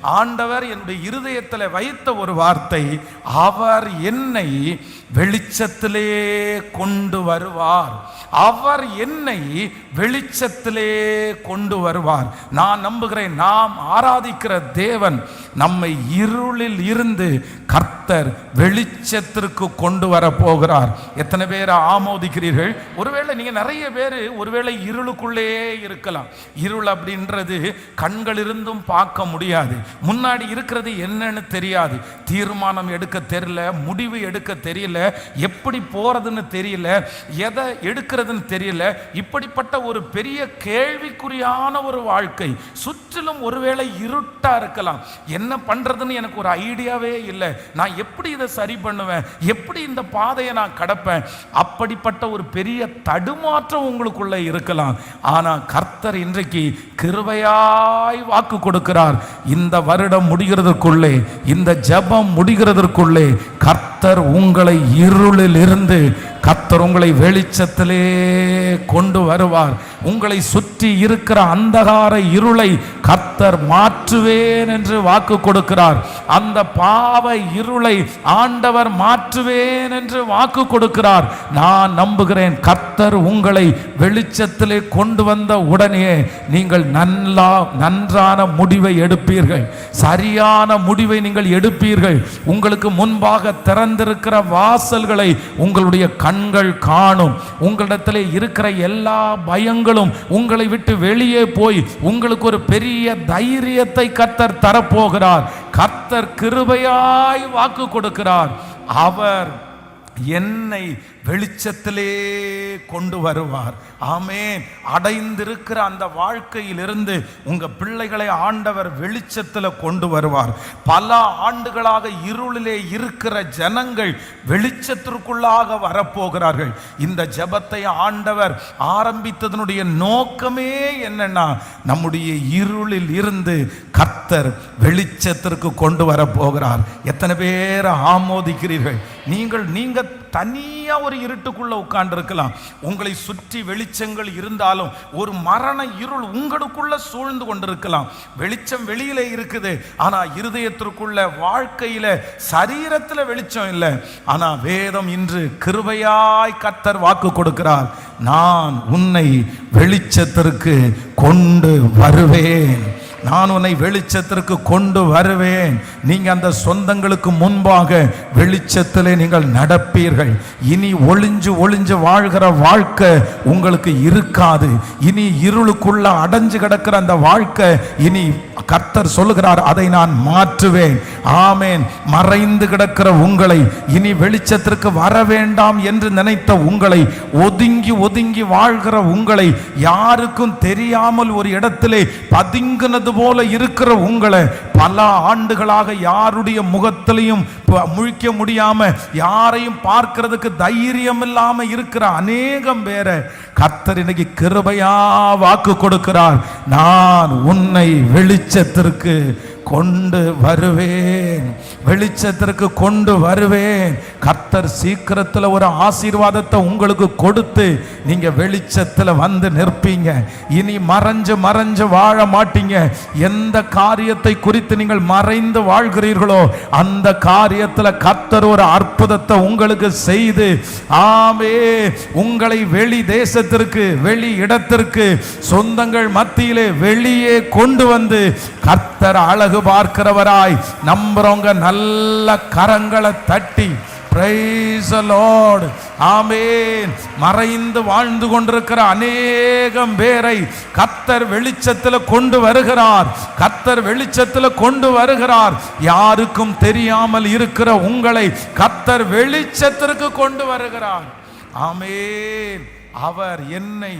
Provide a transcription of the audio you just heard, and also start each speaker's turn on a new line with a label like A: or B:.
A: ஆண்டவர் என்னுடைய இருதயத்தில் வைத்த ஒரு வார்த்தை அவர் என்னை வெளிச்சத்திலே கொண்டு வருவார். அவர் என்னை வெளிச்சத்திலே கொண்டு வருவார். நான் நம்புகிறேன் நாம் ஆராதிக்கிற தேவன் நம்மை இருளில் இருந்து கர்த்தர் வெளிச்சத்திற்கு கொண்டு வர போகிறார் எத்தனை பேர் ஆமோதிக்கிறீர்கள்? ஒருவேளை நீங்க நிறைய பேர் ஒருவேளை இருளுக்குள்ளேயே இருக்கலாம். இருள் அப்படின்றது கண்கள் இருந்தும் பார்க்க முடியாது. முன்னாடி இருக்கிறது என்னன்னு தெரியாது. தீர்மானம் எடுக்க தெரியல முடிவு எடுக்க தெரியல எப்படி போகிறதுன்னு தெரியல எதை எடுக்கிறதுன்னு தெரியல. இப்படிப்பட்ட ஒரு பெரிய கேள்விக்குறியான ஒரு வாழ்க்கை சுற்றிலும் ஒருவேளை இருட்டாக இருக்கலாம். என்ன பண்ணுறதுன்னு எனக்கு ஒரு ஐடியாவே இல்லை. நான் எப்படி இதை சரி பண்ணுவேன்? எப்படி இந்த பாதையை நான் கடப்பேன்? அப்படிப்பட்ட ஒரு பெரிய தடுமாற்றம் உங்களுக்குள்ளே இருக்கலாம். ஆனால் கர்த்தர் இன்றைக்கு கிருபையாய் வாக்கு கொடுக்கிறார். இந்த வருடம் முடிகிறதற்குள்ளே இந்த ஜெபம் முடிகிறதற்குள்ளே கர்த்தர் உங்களை இருளில் இருந்து கர்த்தர் உங்களை வெளிச்சத்திலே கொண்டு வருவார். உங்களை சுற்றி இருக்கிற அந்தகார இருளை கர்த்தர் மாற்றுவேன் என்று வாக்கு கொடுக்கிறார். அந்த பாவ இருளை ஆண்டவர் மாற்றுவேன் என்று வாக்கு கொடுக்கிறார். நான் நம்புகிறேன் கர்த்தர் உங்களை வெளிச்சத்திலே கொண்டு வந்த உடனே நீங்கள் நல்லா நன்றான முடிவை எடுப்பீர்கள். சரியான முடிவை நீங்கள் எடுப்பீர்கள். உங்களுக்கு முன்பாக திறந்திருக்கிற வாசல்களை உங்களுடைய கண்கள் காணும். உங்களிடத்திலே இருக்கிற எல்லா பயங்களும் உங்களை விட்டு வெளியே போய் உங்களுக்கு ஒரு பெரிய தைரியத்தை கத்தர் தரப்போகிறார். கத்தர் கிருபையாய் வாக்கு கொடுக்கிறார். அவர் என்னை வெளிச்சத்திலே கொண்டு வருவார். ஆமேன். அடைந்திருக்கிற அந்த வாழ்க்கையிலிருந்து உங்க பிள்ளைகளை ஆண்டவர் வெளிச்சத்தில் கொண்டு வருவார். பல ஆண்டுகளாக இருளிலே இருக்கிற ஜனங்கள் வெளிச்சத்திற்குள்ளாக வரப்போகிறார்கள். இந்த ஜெபத்தை ஆண்டவர் ஆரம்பித்ததனுடைய நோக்கமே என்னன்னா நம்முடைய இருளில் இருந்து கர்த்தர் வெளிச்சத்திற்கு கொண்டு வரப்போகிறார். எத்தனை பேர் ஆமோதிக்கிறீர்கள்? நீங்கள் நீங்கள் தனியா ஒரு இருட்டுக்குள்ள உட்கார்ந்துருக்கலாம். உங்களை சுற்றி வெளிச்சங்கள் இருந்தாலும் ஒரு மரண இருள் உங்களுக்குள்ள சூழ்ந்து கொண்டிருக்கலாம். வெளிச்சம் வெளியில இருக்குது. ஆனா இருதயத்திற்குள்ள வாழ்க்கையில சரீரத்துல வெளிச்சம் இல்லை. ஆனா வேதம் இன்று கிருபையாய் கத்தர் வாக்கு கொடுக்கிறார். நான் உன்னை வெளிச்சத்திற்கு கொண்டு வருவேன். நான் உன்னை வெளிச்சத்திற்கு கொண்டு வருவேன். நீங்கள் அந்த சொந்தங்களுக்கு முன்பாக வெளிச்சத்திலே நீங்கள் நடப்பீர்கள். இனி ஒளிஞ்சு ஒளிஞ்சு வாழ்கிற வாழ்க்கை உங்களுக்கு இருக்காது. இனி இருளுக்குள்ள அடைஞ்சு கிடக்கிற அந்த வாழ்க்கை இனி கர்த்தர் சொல்லுகிறார் அதை நான் மாற்றுவேன். ஆமேன். மறைந்து கிடக்கிற உங்களை இனி வெளிச்சத்திற்கு வர வேண்டாம் என்று நினைத்த உங்களை ஒதுங்கி ஒதுங்கி வாழ்கிற உங்களை யாருக்கும் தெரியாமல் ஒரு இடத்திலே பதுங்கினது போல இருக்கிற உங்களை பல ஆண்டுகளாக யாருடைய முகத்திலையும் முழிக்க முடியாம யாரையும் பார்க்கிறதுக்கு தைரியம் இல்லாம இருக்கிற அநேகம் பேரை கத்தர் இன்னைக்கு கிருபையா வாக்கு கொடுக்கிறார். நான் உன்னை வெளிச்சத்திற்கு கொண்டு வருவேன். வெளிச்சத்திற்கு கொண்டு வருவேன். கர்த்தர் சீக்கிரத்தில் ஒரு ஆசீர்வாதத்தை உங்களுக்கு கொடுத்து நீங்கள் வெளிச்சத்தில் வந்து நிற்பீங்க. இனி மறைஞ்சு மறைஞ்சு வாழ மாட்டீங்க. எந்த காரியத்தை குறித்து நீங்கள் மறைந்து வாழ்கிறீர்களோ அந்த காரியத்தில் கர்த்தர் ஒரு அற்புதத்தை உங்களுக்கு செய்து ஆமே உங்களை வெளி தேசத்திற்கு வெளி இடத்திற்கு சொந்தங்கள் மத்தியிலே வெளியே கொண்டு வந்து கர்த்தர் அழகு பார்க்கிறவராய் நம்புறவங்க நல்ல கரங்களை தட்டி Praise the மறைந்து வாழ்ந்து கொண்டிருக்கிற அநேகம் பேரை கத்தர் வெளிச்சத்தில் கொண்டு வருகிறார். கத்தர் வெளிச்சத்தில் கொண்டு வருகிறார். யாருக்கும் தெரியாமல் இருக்கிற உங்களை கத்தர் வெளிச்சத்திற்கு கொண்டு வருகிறார். ஆமென். அவர் என்னை